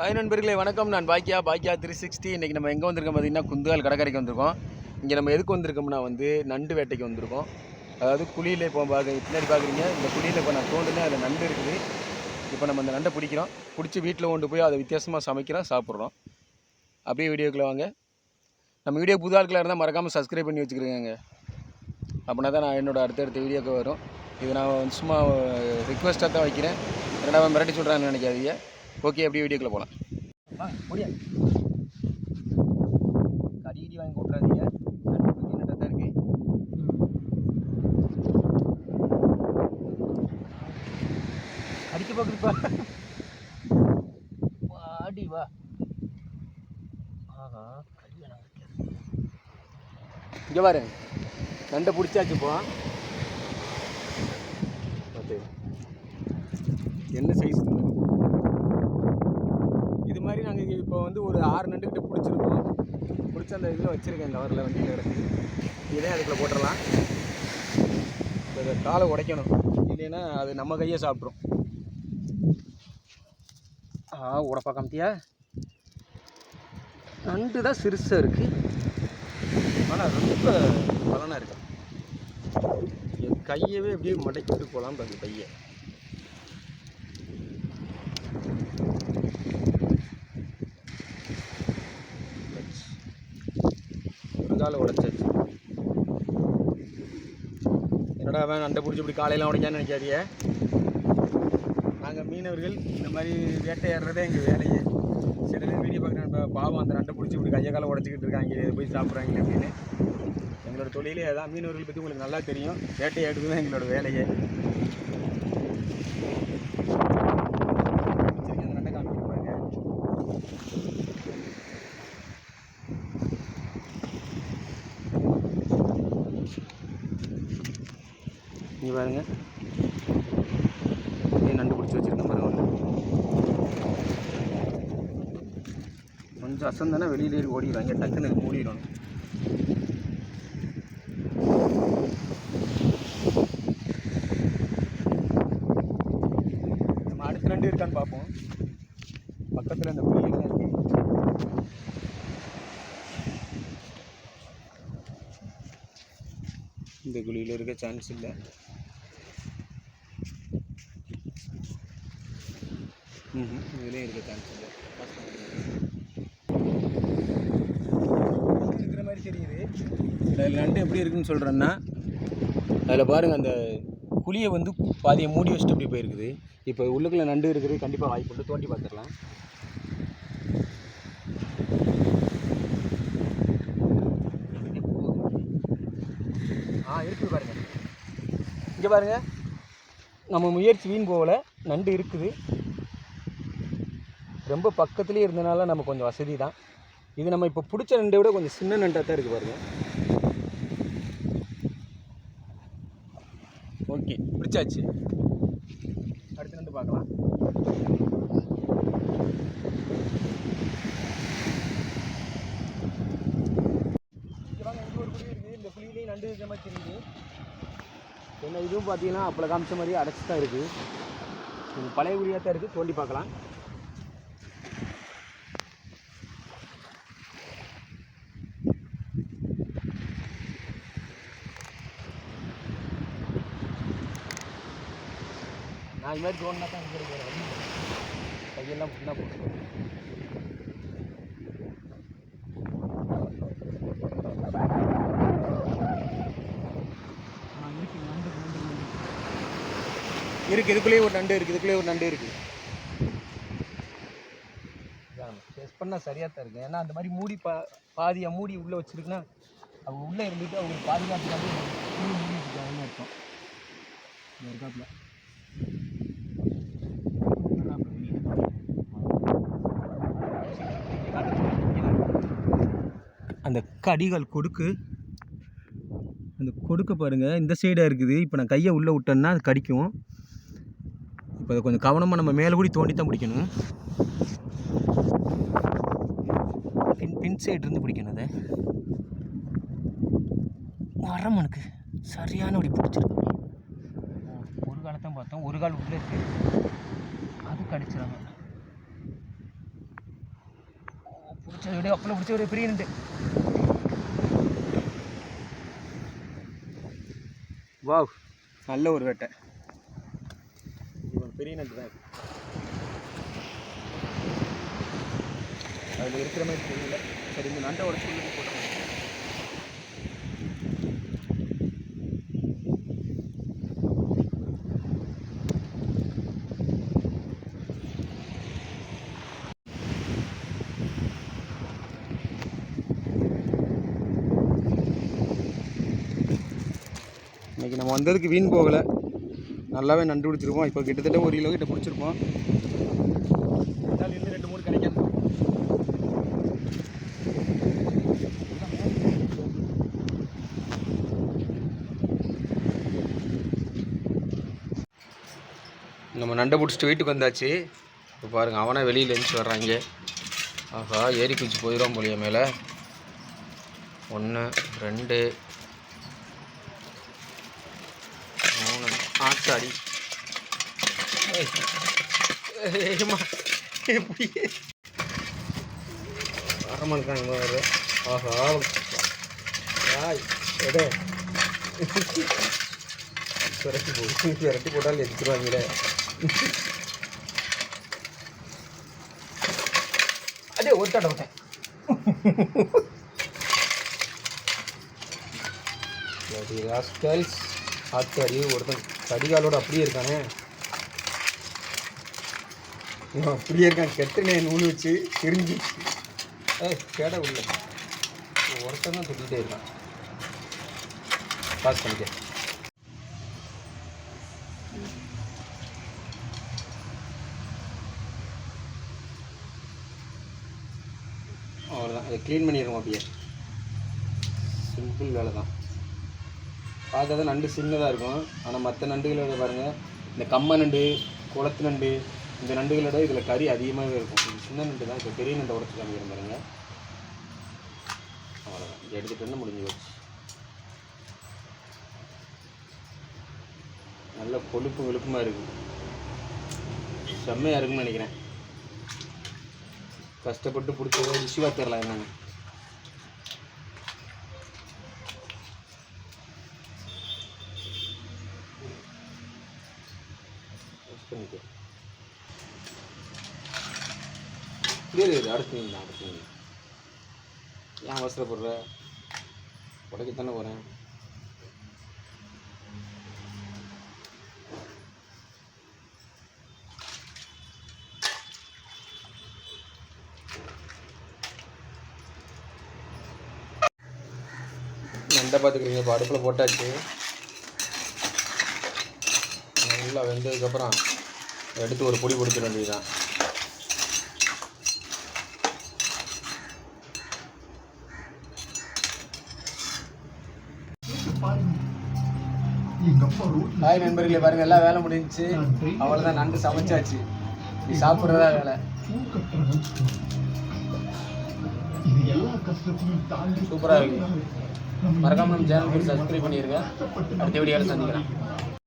Hi நண்பர்களே வணக்கம். நான் பாக்கியா பாக்கியா த்ரீ சிக்ஸ்டி இன்றைக்கி நம்ம எங்கே வந்திருக்கோம் பார்த்திங்கன்னா குந்துகால் கடற்கரைக்கு வந்திருக்கோம். இங்கே நம்ம எதுக்கு வந்திருக்கோம்னா வந்து நண்டு வேட்டைக்கு வந்திருக்கோம். அதாவது குழியில் இப்போ பார்க்க பின்னாடி பார்க்குறீங்க இந்த குழியில் இப்போ நான் தோண்டுனேன். அதில் நண்டு இருக்குது. இப்போ நம்ம அந்த நண்டை பிடிக்கிறோம். பிடிச்சி வீட்டில் கொண்டு போய் அதை வித்தியாசமாக சமைக்கிறோம் சாப்பிட்றோம். அப்படியே வீடியோக்குள்ளே வாங்க. நம்ம வீடியோ புது ஆட்களாக இருந்தால் மறக்காமல் சப்ஸ்கிரைப் பண்ணி வச்சுக்கிறேங்க அப்படின்னா தான் நான் என்னோடய அடுத்தடுத்த வீடியோக்கு வரும். இது நான் வந்து சும்மா ரிக்வெஸ்ட்டாக தான் வைக்கிறேன். ரெண்டாவது மிரட்டி சொல்கிறான்னு நினைக்காதீங்க. ஓகே அப்படியே வீடியோக்குள்ளே போகலாம் கடி இடி வாங்கி கொட்டுறாதீங்க. தான் இருக்கு. அடிக்க பார்க்குதுப்பா வாடி வா. ஆஹா இங்கே பாரு. நண்டை பிடிச்சாச்சு இப்போ பார்த்து என்ன சைஸ் இது மாதிரி நாங்கள் இப்போ வந்து ஒரு ஆறு நண்டுக்கிட்ட பிடிச்சிருக்கோம். பிடிச்ச அந்த இதில் வச்சுருக்கேன் கவரில் வண்டியில் கிடக்கு இதே அதுக்குள்ளே போட்டுடலாம். இப்போ காலை உடைக்கணும். இல்லைன்னா அது நம்ம கையை சாப்பிட்ரும் ஆ உடப்பா காமிட்டியா நண்டு தான் சிறுசாக இருக்குது ஆனால் ரொம்ப பலனாக இருக்கு. என் கையவே அப்படியே மடைக்கிட்டு போகலாம் பாருங்க கையை. ஒரு உடைச்சாச்சு என்னடா அவன் நண்டை பிடிச்சி இப்படி காலையெல்லாம் உடைக்கான்னு நினைக்காதிய நாங்கள் மீனவர்கள் இந்த மாதிரி வேட்டையாடுறதே எங்கள் வேலையே. சில பேர் வீடியோ பார்க்குறேன் பாவம் அந்த நண்டை பிடிச்சி இப்படி கையை காலை உடச்சிக்கிட்டு இருக்காங்க இதை போய் சாப்பிட்றாங்க அப்படின்னு. எங்களோட தொழிலே அதான். மீனவர்கள் பற்றி உங்களுக்கு நல்லா தெரியும். வேட்டையாடுறது தான் எங்களோட வேலையே சரி, அந்த நண்டை காமிக்கிறேன் பாருங்க பாருங்க. இதே நண்டு பிடிச்சி வச்சுருக்கேன் பாருங்க ஒன்று கொஞ்சம் அசந்தானே வெளியிலே ஓடிடுவாங்க டக்குன்னு மூடிடும் நம்ம அடுத்த நண்டு இருக்கான்னு பார்ப்போம். பக்கத்தில் இந்த புள்ளிகள் இருக்குது இந்த குழியில் இருக்க சான்ஸ் இல்லை. ம் இதுலேயும் இருக்க சான்ஸ் இருக்கிற மாதிரி தெரியுது. அதில் நண்டு எப்படி இருக்குன்னு சொல்கிறேன்னா அதில் பாருங்கள் அந்த குழியை வந்து பாதியை மூடி வச்சுட்டு இப்படி போயிருக்குது. இப்போ உள்ளுக்குள்ளே நண்டு இருக்குது கண்டிப்பாக வாய்ப்பு உண்டு. தோண்டி பார்த்துடலாம். ஆ இருக்குது பாருங்க. இங்கே பாருங்க. நம்ம முயற்சி வீண் போகல. நண்டு இருக்குது. ரொம்ப பக்கத்துலேயே இருந்தனால நம்ம கொஞ்சம் வசதி தான் இது நம்ம இப்போ பிடிச்ச நண்டை விட கொஞ்சம் சின்ன நண்டாக தான் இருக்குது பாருங்க. ஓகே பிடிச்சாச்சு. அடுத்த நண்டு பார்க்கலாம். குழி இருக்குது இந்த குழியிலையும் நண்டு இருக்கிற மாதிரி தெரியுது. என்ன இதுவும் பார்த்தீங்கன்னா அப்பளை காமிச்ச மாதிரி அடைச்சி தான் இருக்குது பழைய குழியாக தான் இருக்குது தோண்டி பார்க்கலாம். நான் இது மாதிரி தோண்டினா தான் இல்லை. கையெல்லாம் ஃபுல்லாக போட்டு இருக்கு இதுக்குள்ளேயே ஒரு நண்டு இருக்குது இதுக்குள்ளேயே ஒரு நண்டு இருக்குது டெஸ்ட் பண்ணால் சரியாக தான் இருக்குது ஏன்னா அந்த மாதிரி மூடி பா பாதியாக மூடி உள்ளே வச்சிருக்குன்னா அவங்க உள்ளே இருந்துட்டு அவங்களுக்கு பாதுகாப்புக்காக மூடி மூடி வச்சுருக்காங்கன்னு அர்த்தம். இருக்காப்புல. அந்த கடிகள் கொடுக்கு. அந்த கொடுக்க பாருங்கள் இந்த சைடாக இருக்குது. இப்போ நான் கையை உள்ளே விட்டேன்னா அது கடிக்கும். இப்போ அதை கொஞ்சம் கவனமாக நம்ம மேலே கூடி தோண்டி தான் பிடிக்கணும். பின் பின் சைட்லேருந்து பிடிக்கணும் அதை. வரமனுக்கு சரியான அப்படி பிடிச்சிருக்கு. ஒரு காலத்தான் பார்த்தோம். ஒரு கால் உள்ளே இருக்கு. அது கடிச்சிடாங்க விட அப்பளம் பிடிச்ச ஒரு பெரிய நண்டு வாவ் நல்ல ஒரு வேட்டை இவன் பெரிய நண்டு தான். அதில் இருக்கிற மாதிரி தெரியல சரி இந்த நண்டை உடச்சு உள்ளே நம்ம வந்ததுக்கு வீண் போகலை. நல்லாவே நண்டு பிடிச்சிருப்போம் இப்போ கிட்டத்தட்ட ஒரு கிலோ கிட்ட பிடிச்சிருப்போம் ரெண்டு மூணு கிடைக்காது நம்ம நண்டை பிடிச்சிட்டு வீட்டுக்கு வந்தாச்சு. இப்போ பாருங்கள் அவனை வெளியில் எழுந்துச்சு வர்றாங்க ஆஹா ஏரி குச்சி போயிடும் போலிய மேலே. ஒன்று ரெண்டு மூணு ஆத்தாடி ஏய். எப்படி? வரமா இருக்காங்க இங்க வேற. ஆஹா ஆய் எடே விரட்டி போடு விரட்டி போட்டாலும் எடுத்துருவாங்களே அடே ஒரு தடவை விட்டேன் ராஸ்கல்ஸ் ஆத்தாடி ஒருத்தன் கடிகாலோட அப்படியே இருக்கானே. இவன் அப்படியே இருக்கான். கெட்டனே நூல் வச்சு தெரிஞ்சு. ஏ கேட உள்ள. ஒருத்தன் தான் சொல்லிட்டே இருக்கான். பாஸ் பண்ணிக்க. அவ்வளோதான் அதை க்ளீன் பண்ணிடுவோம் அப்படியே. சிம்பிள் வேலை தான் பார்க்கறது நண்டு சின்னதாக இருக்கும். ஆனால் மற்ற நண்டுகளோட பாருங்கள் இந்த கம்ம நண்டு குளத்து நண்டு இந்த நண்டுகளோட இதில் கறி அதிகமாகவே இருக்கும். இது சின்ன நண்டு தான் இப்போ பெரிய நண்டை உடச்சி காமிக்கிறேன் பாருங்க. அவ்வளோதான் இதை எடுத்துகிட்டு முடிஞ்சு போச்சு. நல்ல கொழுப்பு வெளுப்புமாக இருக்குது செம்மையாக இருக்குன்னு நினைக்கிறேன். கஷ்டப்பட்டு பிடிச்சதை ருசிவாக தரலாம் என்னங்க பண்ணிக்க. இரு இரு அடுத்து நீங்க அடுத்து நீங்க ஏன் அவசரப்படுற? உடைக்கத்தானே போகிறேன் நண்டை பார்த்துக்கிறீங்க இப்போ அடுப்பில் போட்டாச்சு. நல்லா வெந்ததுக்கப்புறம் எடுத்து ஒரு பொடி பிடிச்சிட வேண்டியதுதான். ஹாய் நண்பர்களே பாருங்க எல்லாம் வேலை முடிஞ்சுச்சு. அவ்வளோதான் நண்டு சமைச்சாச்சு. நீ சாப்பிட்றதா வேலை. சூப்பராக இருக்கு. மறக்காம நம்ம சேனலுக்கு சப்ஸ்கிரைப் பண்ணிடுங்க அடுத்த வீடியோவில் சந்திக்கிறேன்